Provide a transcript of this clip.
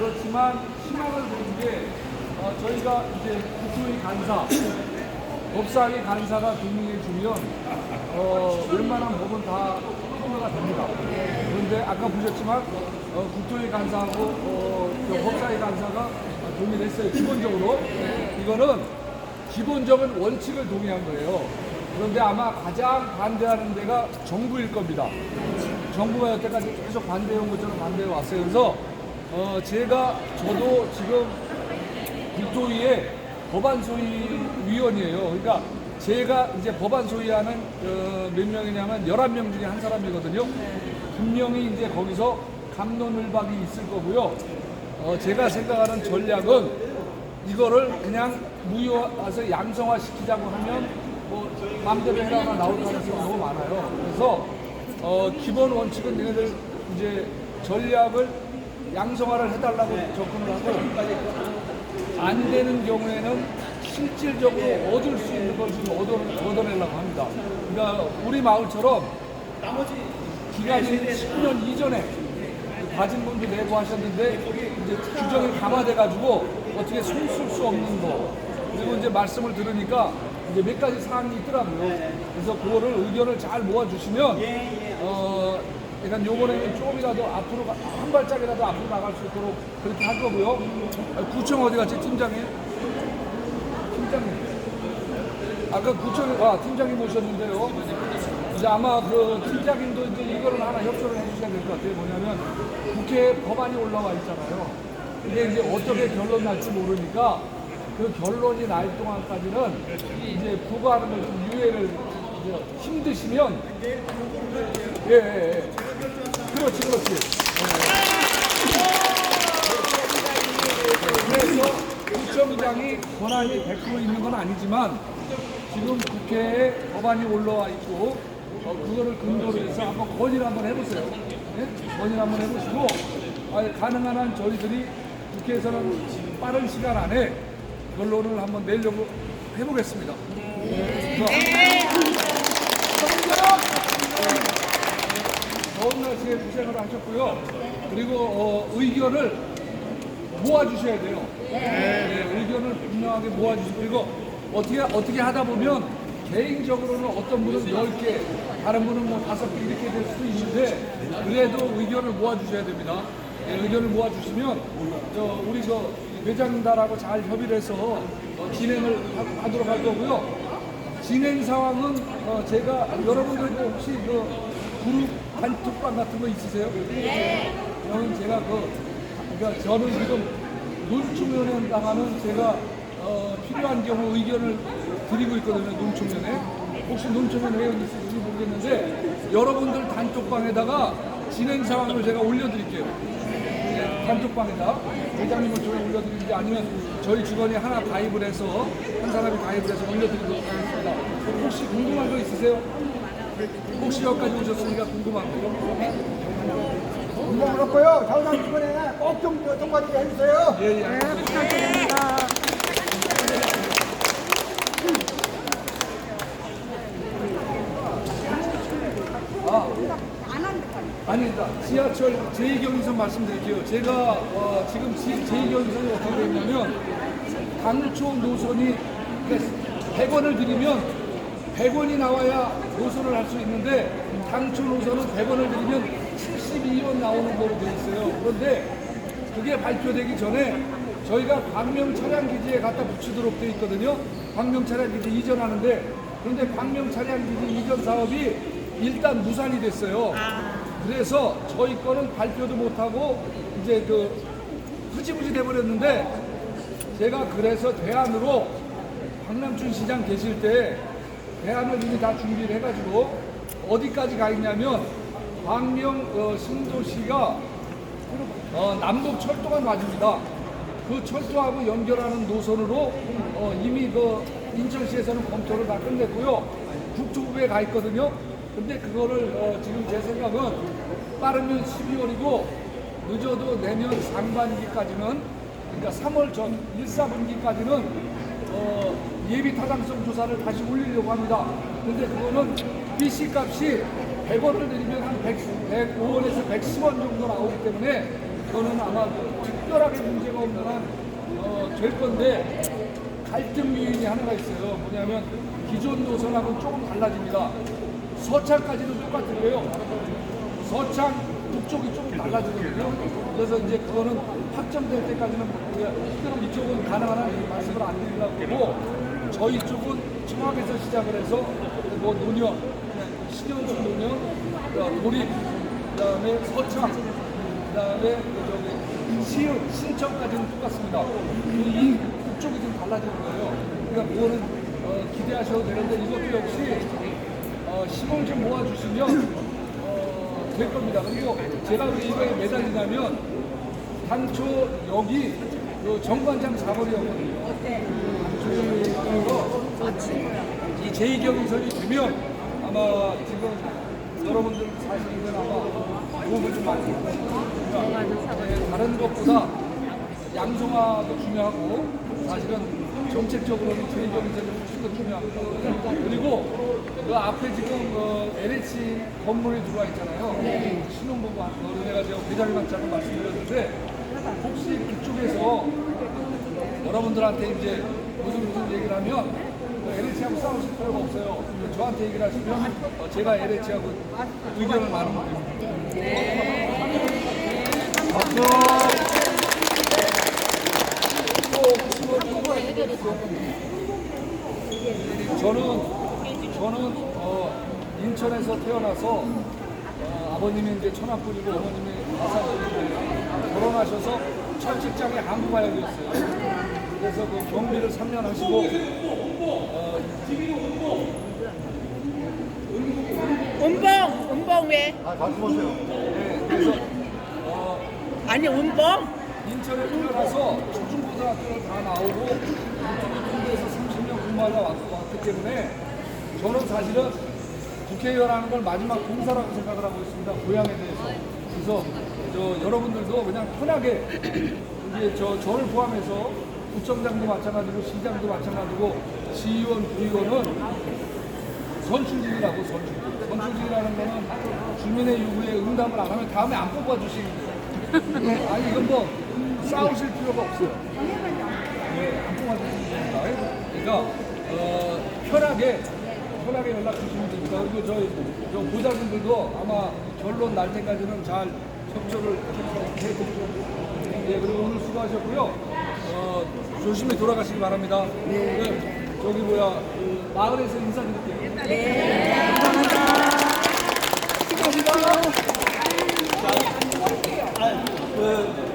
그렇지만 희망을 보는 게 어, 저희가 이제 국토의 간사, 법사위 간사가 동의해 주면 어, 웬만한 법은 다 통과가 됩니다. 그런데 아까 보셨지만 어, 국토위 간사하고 어, 저 법사위 간사가 동의를 했어요. 기본적으로 이거는 기본적인 원칙을 동의한 거예요. 그런데 아마 가장 반대하는 데가 정부일 겁니다. 정부가 여태까지 계속 반대해온 것처럼 반대해 왔어요. 그래서 어, 제가 저도 지금 국토위의 법안 소위 위원이에요. 그러니까 제가 이제 법안 소위하는 어, 몇 명이냐면 11명 중에 한 사람이거든요. 분명히 이제 거기서 감론을박이 있을 거고요. 어, 제가 생각하는 전략은 이거를 그냥 무효화해서 양성화 시키자고 하면 뭐 마음대로 해라가 나올 가능성이 너무 많아요. 그래서 어, 기본 원칙은 얘네들 이제 전략을 양성화를 해달라고 접근을 하고 안 되는 경우에는 실질적으로 얻을 수 있는 걸 지금 얻어, 얻어내려고 합니다. 그러니까 우리 마을처럼 기간이 10년 이전에 가진 분도 내고 하셨는데 이제 규정이 강화돼 가지고 어떻게 손 쓸 수 없는 거. 그리고 이제 말씀을 들으니까 이제 몇 가지 사항이 있더라고요. 그래서 그거를 의견을 잘 모아주시면 어 약간 요번에는 조금이라도 앞으로 가- 한 발짝이라도 앞으로 나갈 수 있도록 그렇게 할 거고요. 아, 구청 어디 갔지 팀장님? 팀장님. 아까 구청 아 팀장님 모셨는데요. 이제 아마 그 팀장님도 이제 이거를 하나 협조를 해주셔야 될 것 같아요. 뭐냐면 국회 법안이 올라와 있잖아요. 이게 이제 어떻게 결론 날지 모르니까 그 결론이 날 동안까지는 이제 부과하는 걸 좀 유예를 이제 힘드시면 예, 예, 예. 그렇지, 그렇지. 예. 그래서 구청장이 권한이 100% 있는 건 아니지만 지금 국회에 법안이 올라와 있고 어, 그거를 근거로 해서 한번 건의를 한번 해보세요. 예? 건의를 한번 해보시고 아, 가능한 한 저희들이 국회에서는 빠른 시간 안에 결론을 한번 내려고 해보겠습니다. 더운 날씨에 고생을 하셨고요. 그리고 어, 의견을 모아주셔야 돼요. 네, 의견을 분명하게 모아주시고 그리고 어떻게 어떻게 하다 보면 개인적으로는 어떤 분은 10개, 다른 분은 뭐 5개 이렇게 될 수도 있는데 그래도 의견을 모아주셔야 됩니다. 네, 의견을 모아주시면 저 우리 저 회장님들하고 잘 협의를 해서 어, 진행을 하- 하도록 할 거고요. 진행 상황은 어, 제가 여러분들도 혹시 그 그룹 단톡방 같은 거 있으세요? 네. 저는 제가 그 그러니까 저는 지금 논충면에 나가는 제가 어, 필요한 경우 의견을 드리고 있거든요. 논충면에 혹시 논충면 회원 있을지 모르겠는데 여러분들 단톡방에다가 진행 상황을 제가 올려드릴게요. 네, 단톡방에다 회장님을 저희 올려드리는지 아니면 저희 직원이 하나 가입을 해서 한 사람이 가입을 해서 올려드리도록 하겠습니다. 혹시 궁금한 거 있으세요? 혹시 여기까지 오셨으니까 궁금한 거? 운동 그렇고요. 자우당 이번에 꼭좀 통과되게 해주세요. 예, 예. 아니다. 지하철 제2경인선 말씀드릴게요. 제가 어, 지금 제2경인선이 어떻게 되냐면 강초 노선이 100원을 드리면 100원이 나와야 노선을 할 수 있는데 강초 노선은 100원을 드리면 72원 나오는 거로 되어 있어요. 그런데 그게 발표되기 전에 저희가 광명 차량 기지에 갖다 붙이도록 되어 있거든요. 광명 차량 기지 이전하는데 그런데 광명 차량 기지 이전 사업이 일단 무산이 됐어요. 그래서 저희 거는 발표도 못하고 이제 그 흐지부지 돼버렸는데 제가 그래서 대안으로 박남춘 시장 계실 때 대안을 이미 다 준비를 해가지고 어디까지 가 있냐면 광명 어, 신도시가 어, 남북 철도가 맞습니다. 그 철도하고 연결하는 노선으로 어, 이미 그 인천시에서는 검토를 다 끝냈고요. 국토부에 가 있거든요. 근데 그거를 어, 지금 제 생각은 빠르면 12월이고 늦어도 내년 상반기까지는 그러니까 3월 전 1, 4분기까지는 어, 예비 타당성 조사를 다시 올리려고 합니다. 근데 그거는 BC 값이 100원을 내리면 한 100, 105원에서 110원 정도 나오기 때문에 그거는 아마 특별하게 문제가 없는 한 어, 될 건데 갈등 요인이 하나가 있어요. 뭐냐면 기존 노선하고는 조금 달라집니다. 서창까지는 똑같은데요. 서창 북쪽이 조금 달라지거든요. 그래서 이제 그거는 확정될 때까지는 그럼 이쪽은 가능한 한 말씀을 안 드리려고 하고 저희 쪽은 청학에서 시작을 해서 뭐 신현수 노년, 어, 도립, 그다음에 서창, 그다음에 그 저기 시흥, 신청까지는 똑같습니다. 이 북쪽이 좀 달라지는 거예요. 그러니까 그거는 어, 기대하셔도 되는데 이것도 역시 어, 힘을 좀 모아주시면 어, 될 겁니다. 그리고 제가 왜 이거에 매달리냐면 당초 여기 그 정관장 사거리였거든요. 당초에서 이 제2경인선이 되면 아마 지금 여러분들 사실은 아마 도움을 좀 많이 겁니다. 네, 다른 것보다 양성화도 중요하고 사실은 정책적으로는 제2경인선이 훨씬 더 중요합니다. 그리고 그 앞에 지금 그 LH 건물이 들어와 있잖아요. 신혼부부 어린애가 제가 회장님한테 잠깐 말씀드렸는데 혹시 그쪽에서 여러분들한테 이제 무슨 무슨 얘기를 하면 그 LH하고 싸우실 필요가 없어요. 저한테 얘기를 하시면 어, 제가 LH하고 의견을 나누면 됩니다. 저는 저는 어, 인천에서 태어나서 어, 아버님이 이제 천안분이고 어머님이 마산분이고 결혼하셔서 첫 직장이 한국화역이었어요. 그래서 그 경비를 3년 하시고 어, 운봉, 운봉 왜? 네, 그래서 어, 아니 운봉? 인천에 태어나서 초중고등학교를 다 나오고 군대에서 30년 근무하다 왔, 왔기 때문에 저는 사실은 국회의원 하는 걸 마지막 공사라고 생각을 하고 있습니다. 고향에 대해서. 그래서 저 여러분들도 그냥 편하게 이제 저 저를 포함해서 구청장도 마찬가지고 시장도 마찬가지고 시의원, 부의원은 선출직이라고 선출직. 선출직이라는 거는 주민의 요구에 응답을 안 하면 다음에 안 뽑아주시는 거예요. 네, 아니 이건 뭐 싸우실 필요가 없어요. 네, 안 뽑아주시면 됩니다. 그러니까 어, 편하게 편하게 연락 주시면 됩니다. 그리고 저희 저 보좌진들도 아마 결론 날 때까지는 잘 협조를 해드리죠. 네, 그리고 오늘 수고하셨고요. 어, 조심히 돌아가시기 바랍니다. 네. 저기 뭐야 그 마을에서 인사드릴게요. 네. 감사합니다. 수고하십시오. 자, 그